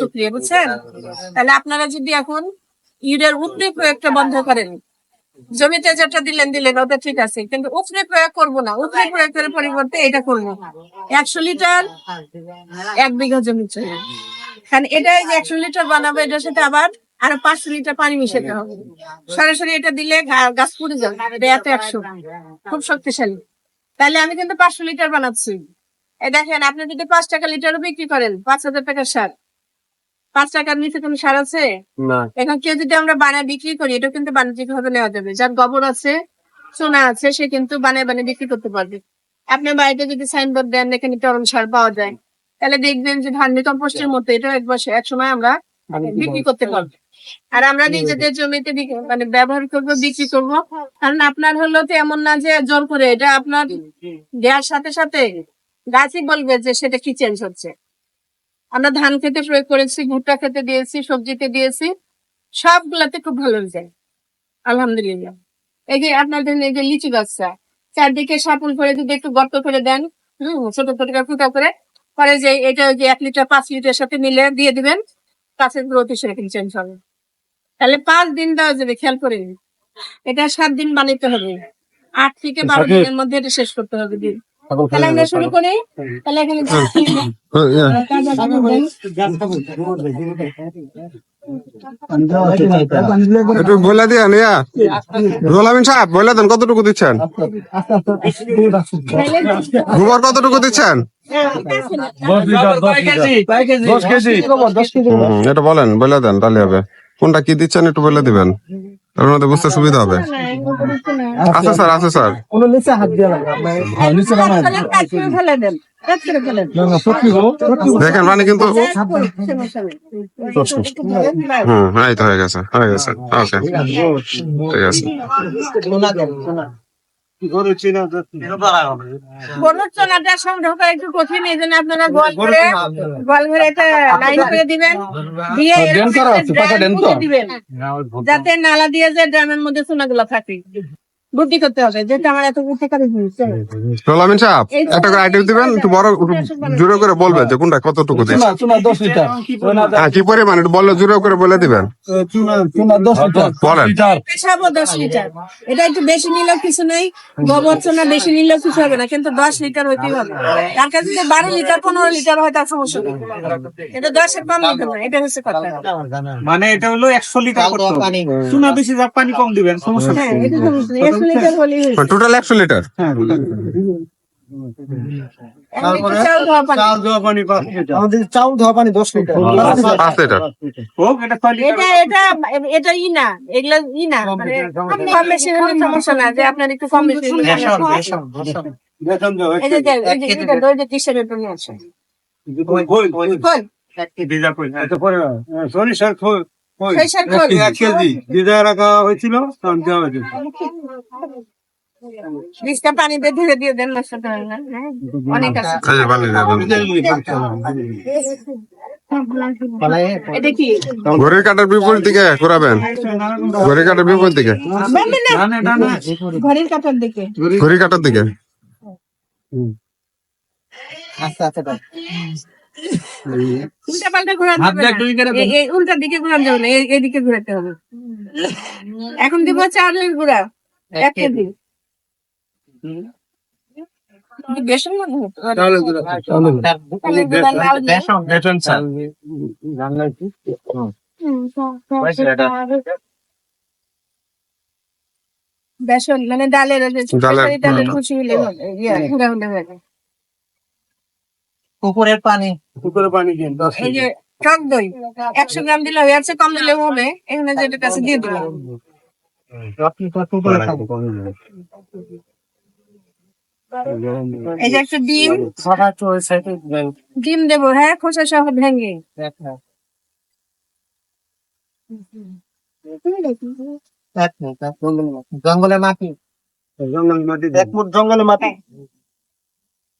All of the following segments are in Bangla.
শুক্রিয়া বুঝছেন? তাহলে আপনারা যদি এখন ইউরিয়ার উপরে প্রয়োগটা বন্ধ করেন, জমিতে যেটা দিলেন দিলেন, ওটা ঠিক আছে, কিন্তু উপরে প্রয়োগ করব না উপরে প্রয়োগের পরিবর্তে এটা করব। একশো লিটার এক বিঘা জমিতে কারণ এটা একশো লিটার বানাবো, এটার সাথে আবার আরও পাঁচশো লিটার পানি মিশাতে হবে। সরাসরি এটা দিলে গাছ পুড়ে যাবে, এটা এত একশো। খুব শক্তিশালী। তাহলে আমি কিন্তু পাঁচশো লিটার বানাচ্ছি। দেখেন, আপনি যদি পাঁচ টাকা লিটারও বিক্রি করেন, পাঁচ হাজার টাকার সার। পাঁচ টাকার নিচে কোনো সার আছে? এখন কেউ যদি আমরা বানায় বিক্রি করি এটা কিন্তু বাণিজ্যিক ভাবে নেওয়া যাবে। যার গোবর আছে সোনা আছে সে কিন্তু বানায় বানিয়ে বিক্রি করতে পারবে। আপনি বাড়িতে যদি সাইনবোর্ড দেন এখানে তরল সার পাওয়া যায়। তাহলে দেখবেন যে ধান কম্পোস্টের মতো এটা এক বছর এক সময় আমরা বিক্রি করতে পারব। আর আমরা নিজেদের জমিতে মানে ব্যবহার করব বিক্রি করব। কারণ আপনার হলো তো এমন না যে জোর করে এটা আপনার দেওয়ার সাথে সাথে গাছই বলবে যে সেটা কি চেঞ্জ হচ্ছে। আমরা ধান খেতে প্রয়োগ করেছি ভুট্টা খেতে দিয়েছি সবজিতে দিয়েছি সবগুলাতে খুব ভালো রেজাল্ট আলহামদুলিল্লাহ। এই যে আপনাদের এই যে লিচু গাছটা চারদিকে সাপুল করে যদি একটু গর্ত করে দেন হম ছোট ছোট করে ফুটা করে পরে যে এটা ওই যে এক লিটার পাঁচ লিটার সাথে মিলে দিয়ে দিবেন গাছের গ্রোথ সেরকম চেঞ্জ হবে। তাহলে পাঁচ দিন দেওয়া যাবে খেয়াল করে এটা সাত দিন বানাইতে হবে। আট থেকে বারো দিনের মধ্যে এটা শেষ করতে হবে দিন। তাহলে আমরা শুরু করি? তাহলে এখানে একটু বলে দিয়ে নিয়া রোলামিন সাহেব বলে দেন কতটুকু দিচ্ছেন? গোবর কতটুকু দিচ্ছেন? এটা বলেন বলে দেন তাহলে হবে। কোনটা কি দিচ্ছেন একটু বলে দিবেন। তার মধ্যে বুঝতে সুবিধা হবে। আছে স্যার আছে স্যার। কোনো নিচে হাত দিয়ে লাগা নিচে ফেলে দেন কাজ করে ফেলেন না না সত্যি গো সত্যি দেখেন মানে কিন্তু হুম এই তো হয়ে গেছে হয়ে গেছে। ওকে ঠিক আছে। গরুর একটু কঠিন এই জন্য আপনারা দিবেন যাতে নালা দিয়ে যে ড্রামের মধ্যে সোনাগুলো থাকে। বুদ্ধি করতে হবে যেটা আমার এত রোলামিন সাহেব একটা করে আইটেম দিবেন একটু বড় জোরে করে বলবেন যে কোনটা কতটুকু চুনা চুনা দশ লিটার। হ্যাঁ কি পরিমাণ? একটু বললে জোরে করে বলে দিবেন। চুনা চুনা দশ লিটার। বলেন। পেশাবো দশ লিটার। এটা একটু বেশি নিলেও কিছু নেই গোবর চোনা বেশি নিলেও কিছু হবে না কিন্তু দশ লিটার হইতেই হবে। তার কাছে যদি বারো লিটার পনেরো লিটার হয় তার সমস্যা নেই। এটা দশের কম লিটার না এটা হচ্ছে কথা। মানে এটা হলো একশো লিটার করতে চুনা বেশি যা পানি কম দিবেন সমস্যা নেই। হ্যাঁ এটা সমস্যা নেই লিটার হলেই হয়েছে। টোটাল একশো লিটার? এখন একটু চাল ধোয়া পানি। আমাদের চাউল ধোয়া পানি দশ লিটার। পাঁচ লিটার। এটা ছয় লিটার। এটা এটা এটা ই না এগুলা ই না মানে কম বেশি। সমস্যা না যে আপনার একটু কম বেশি। সরিষার এক কেজি ভিজা রাখা হয়েছিল তখন দেওয়া হয়েছে। বীজটা পানি দিয়ে দিয়ে দেন নষ্ট করেন না? অনেক আছে। পানি দিয়ে দেন। এটা কি? ঘড়ির কাটার বিপরীত দিকে ঘোরাবেন। ঘড়ির কাটার বিপরীত দিকে। ঘরের কাটার দিকে। ঘড়ির কাটার দিকে। উল্টা পাল্টা ঘোরান হাত যাবে দিয়ে না। একটু ই করে এই- এই উল্টা দিকে ঘোরান যাবে না এইদিকে ঘোরাতে হবে। এখন দিব চাউলের গুঁড়া এক কেজি। বেসন মনে চাল। বেসন মানে ডালের ডালের। কুচি হলে ইয়া, হলে হবে। পুকুরের পানি। পুকুরে পানি দিন এই যে টক দই একশো গ্রাম দিলে হবে এর চেয়ে কম দিলেও হবে। এখানে যেটা কাছে দিয়ে দিলাম। পুকুরে এই যে একটা ডিম। ডিম দেবো হ্যাঁ খোসা সহ ভেঙে। জঙ্গলের মাটি। জঙ্গল মাটি এক ফুট জঙ্গলের মাটি আস্তে দিচ্ছে নালি নালি নালি রোলার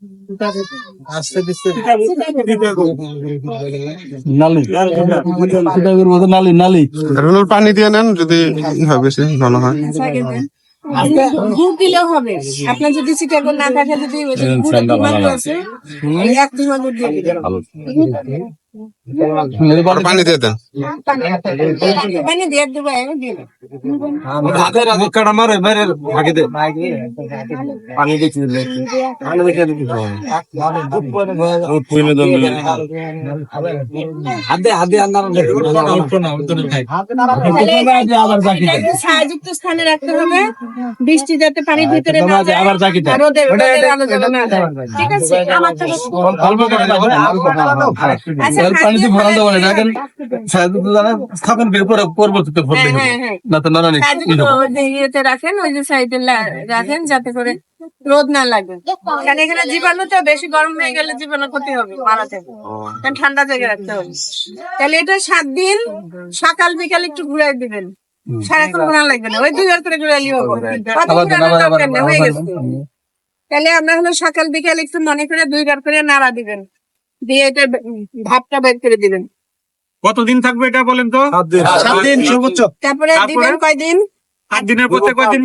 পানি দিয়ে নেন যদি হবে হয় বেশি ভালো হয়। গুড় দিলেও হবে। আপনার যদি না থাকে যদি গুড় আছে এক ডিমান্ড গুড় দিয়ে দিবেন। আর স্থানে রাখতে হবে বৃষ্টি যাতে পানির ভিতরে যায় আবার। ঠিক আছে পানি দিয়ে দেবো না দেখেন স্থাপন করে পরে পরবর্তীতে ভরলে হবে না তো নানা নেই। ছায়াযুক্ত ওই যে ইয়েতে রাখেন ওই যে সাইডে রাখেন যাতে করে রোদ না লাগে। কারণ এখানে জীবাণু বেশি গরম হয়ে গেলে জীবাণু ক্ষতি হবে মারা যাবে কারণ ঠান্ডা জায়গায় রাখতে হবে। তাহলে এটা সাত দিন সকাল বিকাল একটু ঘুরাই দিবেন। সারাক্ষণ ঘোরা লাগবে না। ওই দুইবার করে ঘুরাইলি হবে। হয়ে গেছে। তাহলে আমরা হলো সকাল বিকাল একটু মনে করে দুইবার করে নাড়া দিবেন। দিয়ে এটা ভাবটা বের করে দিলেন কতদিন থাকবে এটা বলেন তো? সাত দিন। সর্বোচ্চ। তারপরে? দিবেন কয়দিন আট দিনের পথে কয়দিন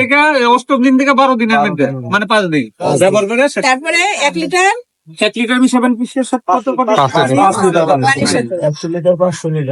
থেকে অষ্টম দিন থেকে বারো দিনের মধ্যে মানে পাঁচ দিন। তারপরে এক লিটার? এক লিটার পিসের সাথে কত পাঁচশো লিটার।